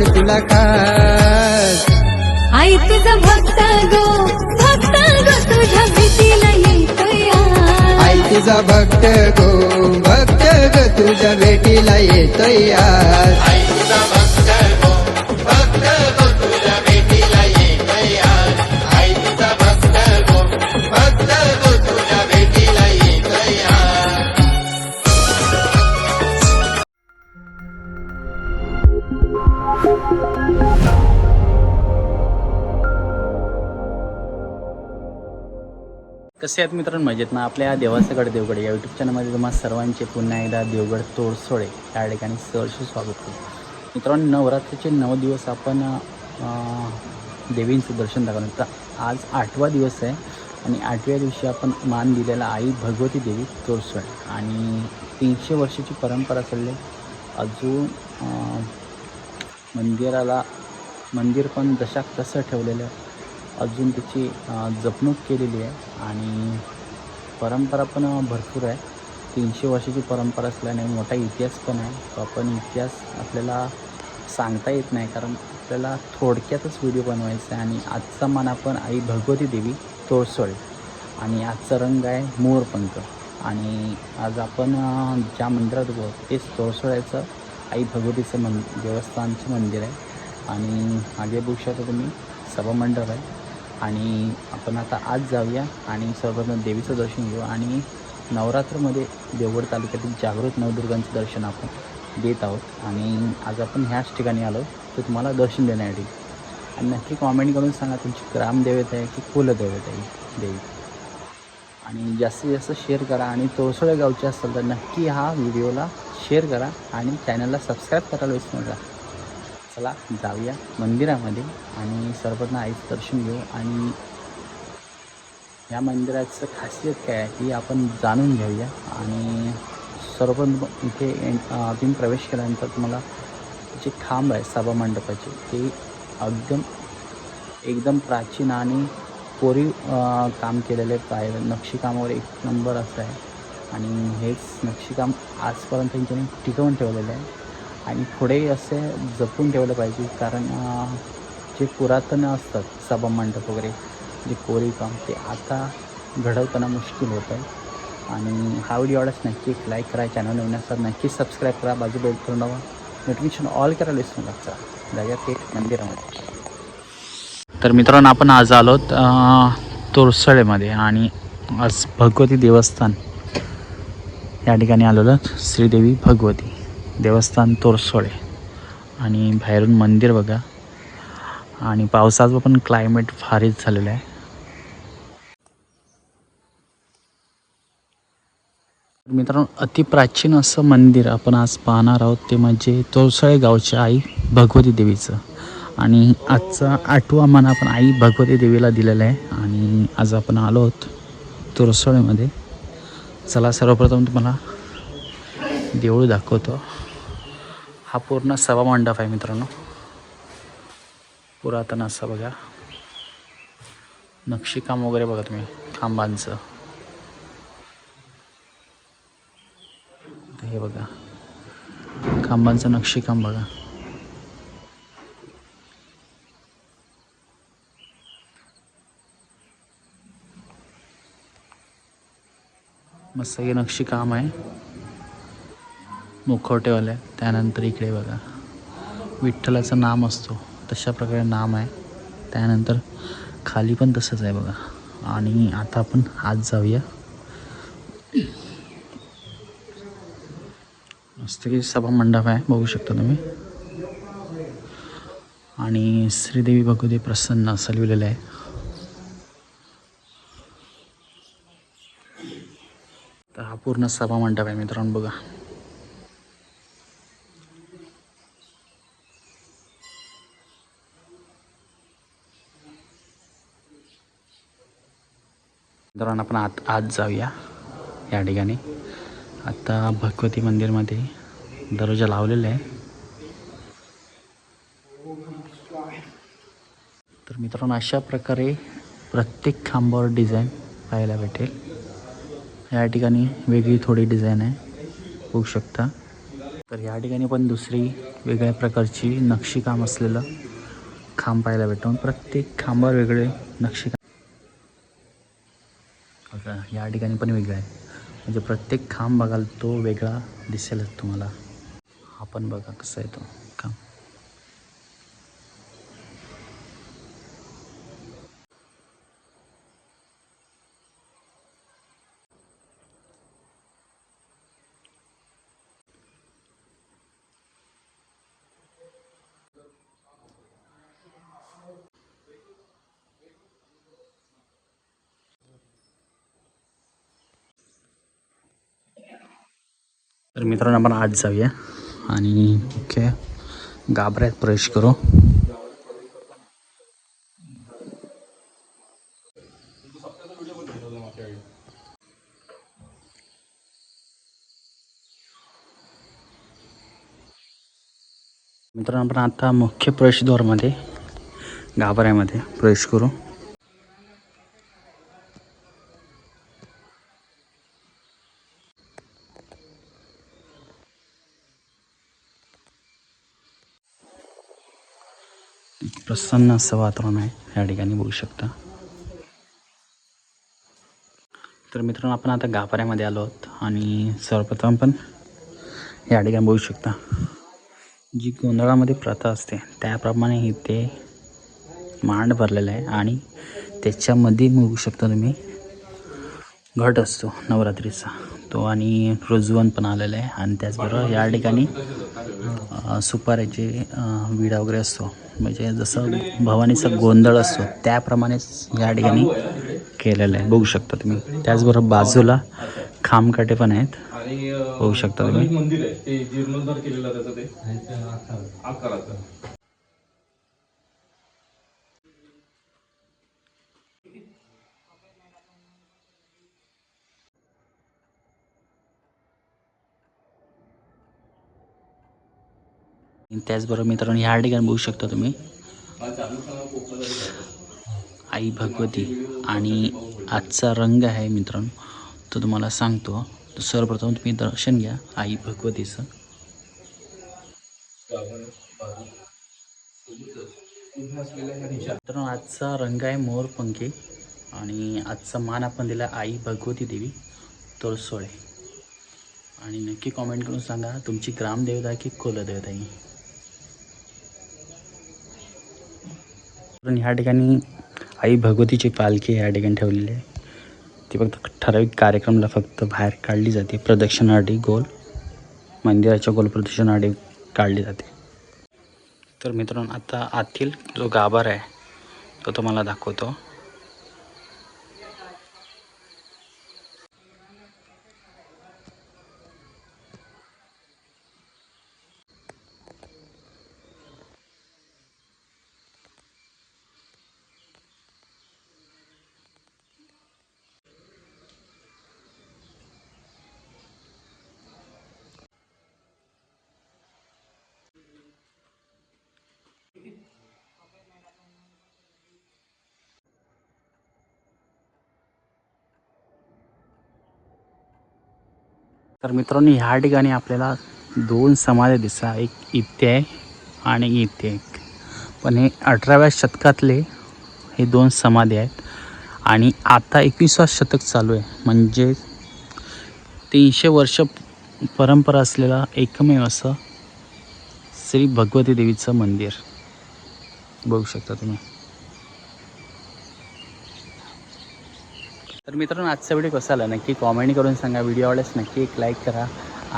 मान तुला खास आई तुझा भक्त गो भक्त गो तुझ्या भीतीला येतोय आज. आई तुझा भक्त गो भक्त ग तुझ्या भेटीला येतोय आज कसे आहेत मित्रांनो? मजेत ना? आपल्या देवासगड देवगड या यूट्यूब चॅनलमध्ये तुम्हाला सर्वांचे पुन्हा एकदा देवगड तोडसोडे या ठिकाणी सहर्ष स्वागत करतो. मित्रांनो नवरात्रीचे नऊ दिवस आपण देवींचं दर्शन दाखवलं तर आज आठवा दिवस आहे आणि आठव्या दिवशी आपण मान दिलेला आई भगवती देवी तोडसोड. आणि तीनशे वर्षाची परंपरा चालली. अजून मंदिराला मंदिर पण दशाक तसं ठेवलेलं आहे. अजून त्याची जपणूक केलेली आहे आणि परंपरा पण भरपूर आहे. तीनशे वर्षाची परंपरा असल्याने मोठा इतिहास पण आहे. तो आपण इतिहास आपल्याला सांगता येत नाही कारण आपल्याला थोडक्यातच व्हिडिओ बनवायचा आहे आणि आजचा मान आपण आई भगवती देवी तोळसोळे आणि आजचा रंग आहे मोरपंख. आणि आज आपण ज्या मंदिरात उभं तेच तोळसोळ्याचं आई भगवतीचं मन देवस्थानचं मंदिर आहे. आणि मागे बघू शकता तुम्ही सभामंडप आहे. आणि आपण आता आज जाऊया आणि सर्वप्रथम देवीचं दर्शन घेऊ आणि नवरात्रमध्ये देवगड तालुक्यातील जागृत नवदुर्गांचं दर्शन आपण देत आहोत. आणि आज आपण ह्याच ठिकाणी आलो तर तुम्हाला दर्शन देण्यासाठी. आणि नक्की कॉमेंट करून सांगा तुमची ग्रामदेवत आहे की कुलदैवत आहे देवी. आणि जास्तीत जास्त शेअर करा आणि तोळसोळे गावचे असाल तर नक्की हा व्हिडिओला शेअर करा आणि चॅनलला सबस्क्राईब करायला विसरू नका. चला जाऊया मंदिरामध्ये आणि सर्वांना आईचं दर्शन घेऊ. आणि या मंदिराचं खासियत काय आहे ती आपण जाणून घेऊया. आणि सर्वप्रथम इथे एन- तुम्ही प्रवेश केल्यानंतर तुम्हाला जे खांब आहे सभामंडपाचे ते एकदम एकदम प्राचीन आणि कोरीव काम केलेले पाय नक्षीकामावर एक नंबर असं आहे. आणि हेच नक्षीकाम आजपर्यंत त्यांच्यानी टिकवून ठेवलेलं आहे. आणि पुढे असे जपून ठेवलं पाहिजे कारण जे पुरातन असतात सभामंडप वगैरे जे कोरीव काम ते आता घडवताना मुश्किल होतं आहे. आणि हा व्हिडिओ आवडल्यास नक्की एक लाईक करा चॅनल नवीन असतात नक्की सबस्क्राईब करा बाजू बेल करून नोटिफिकेशन ऑल करायला विसरू नका जाऊया ते मंदिरामध्ये. तर मित्रांनो आपण आज आलोत तोरसळेमध्ये आणि आज भगवती देवस्थान. या ठिकाणी आलेलं श्रीदेवी भगवती. देवस्थान तोरसोळे. आणि बाहेरून मंदिर बघा. आणि पावसाचं पण क्लायमेट फारच झालेलं आहे. मित्रांनो अतिप्राचीन असं मंदिर आपण आज पाहणार आहोत. ते म्हणजे तोरसळे गावची आई भगवती देवीचं. आणि आजचा आठवा मान आपण आई भगवती देवीला दिलेला आहे. आणि आज आपण आलो आहोत तोरसळेमध्ये. चला सर्वप्रथम तुम्हाला देऊळ दाखवतो. हा पूर्ण सभामंडप आहे मित्रांनो. पुरातन असं बघा. नक्षीकाम वगैरे बघा तुम्ही खांबांचं. हे बघा. खांबांचं नक्षीकाम बघा. मस्त हे नक्षीकाम आहे. मुखवटेवाल्या त्यानंतर इकडे बघा. विठ्ठलाचं नाम असतो तशा प्रकारे नाम आहे. त्यानंतर खाली पण तसंच आहे बघा. आणि आता आपण आज जाऊया. मस्त की सभा मंडप आहे बघू शकता तुम्ही. आणि श्रीदेवी भगवती प्रसन्न असं लिहिलेलं आहे. तर हा पूर्ण सभा मंडप आहे मित्रांनो बघा. दरम्यान आपण आत आत जाऊया. या ठिकाणी. आता भगवती मंदिरमध्ये दरवाजा लावलेला आहे. तर मित्रांनो अशा प्रकारे प्रत्येक खांबावर डिझाईन पाहायला भेटेल. या ठिकाणी वेगळी थोडी डिझाईन आहे. होऊ शकता. तर या ठिकाणी पण दुसरी वेगळ्या प्रकारची नक्षीकाम असलेलं खांब पाहायला भेटून प्रत्येक खांबावर वेगळे नक्षीकाम वेगळा या ठिकाणी पण वेगळं आहे. म्हणजे प्रत्येक खांब बघाल तो वेगळा दिसेलच तुम्हाला. हा पण बघा कसं आहे तो खांब तर मित्रांनो आपण आज जाऊया. आणि मुख्य गाभऱ्यात प्रवेश करू. मित्रांनो आपण आता मुख्य प्रवेशद्वारमध्ये गाभऱ्यामध्ये प्रवेश करू. प्रसन्न असं वातावरण आहे या ठिकाणी बघू शकता. तर मित्रांनो आपण आता गाभाऱ्यामध्ये आलो आहोत आणि सर्वप्रथम पण या ठिकाणी बघू शकता. जी गोंधळामध्ये प्रथा असते त्याप्रमाणे इथे मांड भरलेला आहे आणि त्याच्यामध्ये बघू शकता तुम्ही घट असतो नवरात्रीचा. तो आणि रुजवण पण आलेला आहे. आणि त्याचबरोबर या ठिकाणी सुपाऱ्याचे विडा वगैरे असतो. म्हणजे जसं भवानीचा गोंधळ असतो त्याप्रमाणेच या ठिकाणी केलेलं आहे. बघू शकता तुम्ही. त्याचबरोबर बाजूला खामकाटे पण आहेत. बघू शकता तुम्ही. मंदिर आहे. ते जीर्णोद्धार केलेला त्याचा ते. त्याचबरोबर मित्रांनो ह्या ठिकाणी बघू शकता तुम्ही. आई भगवती आणि आजचा रंग आहे मित्रांनो तो तुम्हाला सांगतो. तर सर्वप्रथम तुम्ही दर्शन घ्या आई भगवतीचं. मित्रांनो आजचा रंग आहे मोरपंखी आणि आजचा मान आपण दिला आई भगवती देवी तोरसोळे. आणि नक्की कॉमेंट करून सांगा तुमची ग्रामदेवता की कुलदेवता ही ह्या ठिकाणी आई भगवतीची पालखी ह्या ठिकाणी ठेवलेली आहे. ती फक्त ठराविक कार्यक्रमाला फक्त बाहेर काढली जाते. प्रदक्षिणासाठी गोल मंदिराच्या गोल प्रदक्षिणासाठी काढली जाते. तर मित्रांनो आता आतील जो गाभार आहे तो तुम्हाला दाखवतो. तर मित्रांनो ह्या ठिकाणी आपल्याला दोन समाधी दिसा एक इथे आहे आणि इथे एक. पण हे अठराव्या शतकातले हे दोन समाधी आहेत. आणि आता एकविसावा शतक चालू आहे. म्हणजे तीनशे वर्ष परंपरा असलेला एकमेव असं श्री भगवती देवीचं मंदिर. बघू शकता तुम्ही. तर मित्रांनो आजचा व्हिडिओ कसा आला? नक्की कॉमेंट करून सांगा. व्हिडिओ आवडल्यास नक्की एक लाईक करा.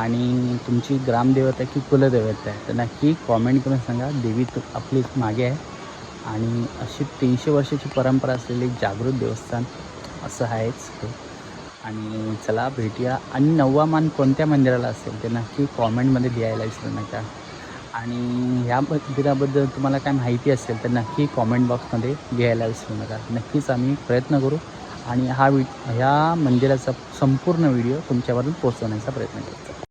आणि तुमची ग्रामदेवता की कुलदेवता आहे तर नक्की कॉमेंट करून सांगा. देवी तु- आपली मागे आहे. आणि अशी तीनशे वर्षाची परंपरा असलेली जागृत देवस्थान असं आहेच आणि चला भेटूया. आणि नववा मान कोणत्या मंदिराला असेल ते नक्की कॉमेंटमध्ये लिहायला विसरू नका. आणि ह्या मंदिराबद्दल तुम्हाला काय माहिती असेल तर नक्की कॉमेंट बॉक्समध्ये लिहायला विसरू नका. नक्कीच आम्ही प्रयत्न करू. आणि हा वि ह्या मंदिराचा संपूर्ण व्हिडिओ तुमच्यापर्यंत पोहोचवण्याचा प्रयत्न करतो.